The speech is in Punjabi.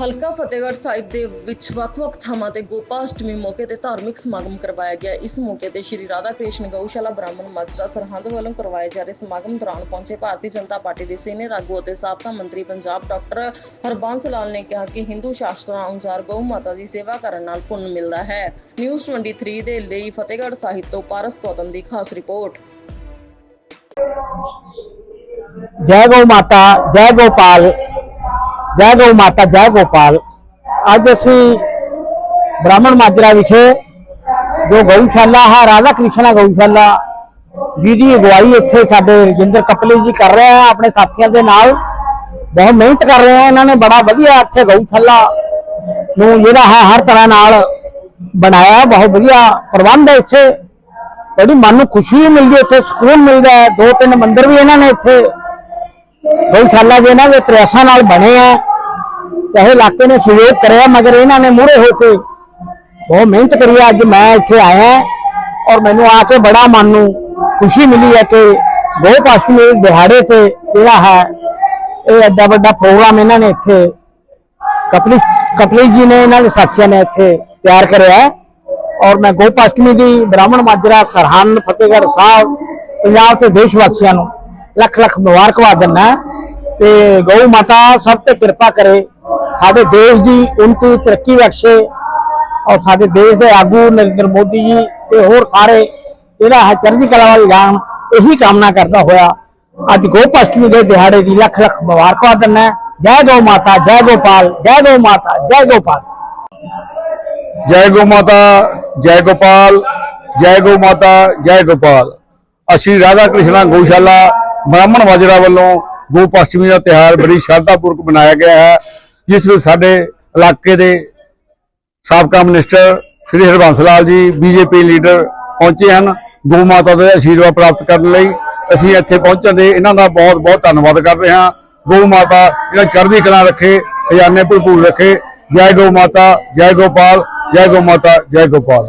ਹਲਕਾ ਫਤਿਹਗੜ੍ਹ ਸਾਹਿਬ ਦੇ ਵਿੱਚ ਵੱਖ-ਵੱਖ ਥਾਵਾਂ ਤੇ ਗੋਪਾਸ਼ਟਮੀ ਮੌਕੇ ਤੇ ਧਾਰਮਿਕ ਸਮਾਗਮ ਕਰਵਾਇਆ ਗਿਆ। ਇਸ ਮੌਕੇ ਤੇ ਸ਼੍ਰੀ ਰਾਧਾ ਕ੍ਰਿਸ਼ਨ ਗਊਸ਼ਾਲਾ ਬ੍ਰਾਹਮਣ ਮਾਜਰਾ ਸਰਹੰਦ ਵੱਲੋਂ ਕਰਵਾਏ ਜਾ ਰਹੇ ਸਮਾਗਮ ਦੌਰਾਨ ਪਹੁੰਚੇ ਭਾਰਤੀ ਜਨਤਾ ਪਾਰਟੀ ਦੇ ਸੀਨੀਅਰ ਆਗੂ ਅਤੇ ਸਾਬਕਾ ਮੰਤਰੀ ਪੰਜਾਬ ਡਾਕਟਰ ਹਰਬੰਸ ਲਾਲ ਨੇ ਕਿਹਾ ਕਿ ਹਿੰਦੂ ਸ਼ਾਸਤਰਾਂ ਅਨੁਸਾਰ ਗਊ ਮਾਤਾ ਦੀ ਸੇਵਾ ਕਰਨ ਨਾਲ ਪੁੰਨ ਮਿਲਦਾ ਹੈ। ਨਿਊਜ਼ 23 ਦੇ ਲਈ ਫਤਿਹਗੜ੍ਹ ਸਾਹਿਬ ਤੋਂ ਪਾਰਸ ਗੌਤਮ ਦੀ ਖਾਸ ਰਿਪੋਰਟ। ਜੈ ਗਊ ਮਾਤਾ, ਜੈ ਗੋਪਾਲ ਜੈ ਗਊ ਮਾਤਾ, ਜੈ ਗੋਪਾਲ। ਅੱਜ ਅਸੀਂ ਬ੍ਰਾਹਮਣ ਮਾਜਰਾ ਵਿਖੇ ਜੋ ਗਊਸ਼ਾਲਾ ਹੈ ਰਾਧਾ ਕ੍ਰਿਸ਼ਨ ਗਊਸ਼ਾਲਾ ਜਿਹਦੀ ਅਗਵਾਈ ਇੱਥੇ ਸਾਡੇ ਰਜਿੰਦਰ ਕਪਲੇ ਜੀ ਕਰ ਰਹੇ ਆ, ਆਪਣੇ ਸਾਥੀਆਂ ਦੇ ਨਾਲ। ਬਹੁਤ ਮਿਹਨਤ ਕਰ ਰਹੇ ਆ, ਇਹਨਾਂ ਨੇ ਬੜਾ ਵਧੀਆ ਇੱਥੇ ਗਊਸ਼ਾਲਾ ਨੂੰ ਜਿਹੜਾ ਹੈ ਹਰ ਤਰ੍ਹਾਂ ਨਾਲ ਬਣਾਇਆ, ਬਹੁਤ ਵਧੀਆ ਪ੍ਰਬੰਧ ਹੈ ਇੱਥੇ। ਬੜੀ ਮਨ ਨੂੰ ਖੁਸ਼ੀ ਵੀ ਮਿਲਦੀ ਹੈ, ਇੱਥੇ ਸਕੂਨ ਮਿਲਦਾ ਹੈ, ਦੋ ਤਿੰਨ ਮੰਦਿਰ ਵੀ ਇਹਨਾਂ ਨੇ ਇੱਥੇ ਗਊਸ਼ਾਲਾ ਦੇ ਇਹਨਾਂ ਦੇ ਪ੍ਰਯਾਸਾਂ ਨਾਲ ਬਣੇ ਆ, ਚਾਹੇ ਇਲਾਕੇ ਨੇ ਸਹਿਯੋਗ ਕਰਿਆ, ਮਗਰ ਇਹਨਾਂ ਨੇ ਮੂਹਰੇ ਹੋ ਕੇ ਬਹੁਤ ਮਿਹਨਤ ਕਰੀ ਹੈ। ਅੱਜ ਮੈਂ ਇੱਥੇ ਆਇਆ ਔਰ ਮੈਨੂੰ ਆ ਕੇ ਬੜਾ ਮਨ ਨੂੰ ਖੁਸ਼ੀ ਮਿਲੀ ਹੈ ਕਿ ਗੋਪ ਅਸ਼ਟਮੀ ਦਿਹਾੜੇ ਤੇ ਜਿਹੜਾ ਹੈ, ਇਹ ਐਡਾ ਵੱਡਾ ਪ੍ਰੋਗਰਾਮ ਇਹਨਾਂ ਨੇ ਇੱਥੇ ਕਪਲੀ ਕਪਲੀ ਜੀ ਨੇ ਇਹਨਾਂ ਦੇ ਸਾਥੀਆਂ ਨੇ ਇੱਥੇ ਤਿਆਰ ਕਰਿਆ ਔਰ ਮੈਂ ਗੋਪਾਸ਼ਟਮੀ ਦੀ ਬ੍ਰਾਹਮਣ ਮਾਜਰਾ ਸਰਹੰਦ ਫਤਿਹਗੜ੍ਹ ਸਾਹਿਬ, ਪੰਜਾਬ ਤੇ ਦੇਸ਼ ਵਾਸੀਆਂ ਨੂੰ ਲੱਖ ਲੱਖ ਮੁਬਾਰਕਬਾਦ ਦਿੰਦਾ ਤੇ ਗਊ ਮਾਤਾ ਸਭ ਤੇ ਕਿਰਪਾ ਕਰੇ। ਸਾਡੇ ਦੇਸ਼ ਦੀ ਉન્નਤੀ ਤਰੱਕੀ ਬਖਸ਼ੇ ਔਰ ਸਾਡੇ ਦੇਸ਼ ਦੇ ਆਗੂ ਨਰਿੰਦਰ ਮੋਦੀ ਜੀ ਤੇ ਹੋਰ ਸਾਰੇ ਜਿਹੜਾ ਹੈ ਚੜ੍ਹਦੀ ਕਲਾ ਵੱਲ ਜਾਣ ਇਹੀ ਕਾਮਨਾ ਕਰਦਾ ਹੋਇਆ। ਅੱਜ ਗੋਪ ਅਸ਼ਟਮੀ ਦੇ ਦਿਹਾੜੇ ਦੀ ਲੱਖ ਲੱਖ ਮੁਬਾਰਕਬਾਦ ਦਿੰਦਾ ਜੈ ਗੋ ਮਾਤਾ, ਜੈ ਗੋਪਾਲ, ਜੈ ਗੋ ਮਾਤਾ, ਜੈ ਗੋਪਾਲ। ਜੈ ਗੋ ਮਾਤਾ, ਜੈ ਗੋਪਾਲ, ਜੈ ਗੋ ਮਾਤਾ, ਜੈ ਗੋਪਾਲ। ਅਸੀਂ ਰਾਧਾ ਕ੍ਰਿਸ਼ਨਾ ਗੋਸ਼ਾਲਾ ਬ੍ਰਾਹਮਣ ਮਾਜਰਾ ਵੱਲੋਂ ਗੋ ਅਸ਼ਟਮੀ ਦਾ ਤਿਉਹਾਰ ਬੜੀ ਸ਼ਰਧਾਪੂਰਵਕ ਮਨਾਇਆ ਗਿਆ ਹੈ, ਜਿਸ ਵਿੱਚ ਸਾਡੇ ਇਲਾਕੇ ਦੇ ਸਾਬਕਾ ਮਿਨਿਸਟਰ ਸ੍ਰੀ ਹਰਬੰਸ ਲਾਲ ਜੀ, ਬੀਜੇਪੀ ਲੀਡਰ ਪਹੁੰਚੇ ਹਨ। ਗੋ ਮਾਤਾ ਦੇ ਆਸ਼ੀਰਵਾਦ ਪ੍ਰਾਪਤ ਕਰਨ ਲਈ ਅਸੀਂ ਇੱਥੇ ਪਹੁੰਚਣ ਦੇ ਇਹਨਾਂ ਦਾ ਬਹੁਤ ਬਹੁਤ ਧੰਨਵਾਦ ਕਰ ਰਹੇ ਹਾਂ। ਗਊ ਮਾਤਾ ਇਹਨਾਂ ਚੜ੍ਹਦੀ ਕਲਾ ਰੱਖੇ, ਖਜ਼ਾਨੇ ਭਰਪੂਰ ਰੱਖੇ। ਜੈ ਗਊ ਮਾਤਾ, ਜੈ ਗੋਪਾਲ, ਜੈ ਗਊ ਮਾਤਾ, ਜੈ ਗੋਪਾਲ।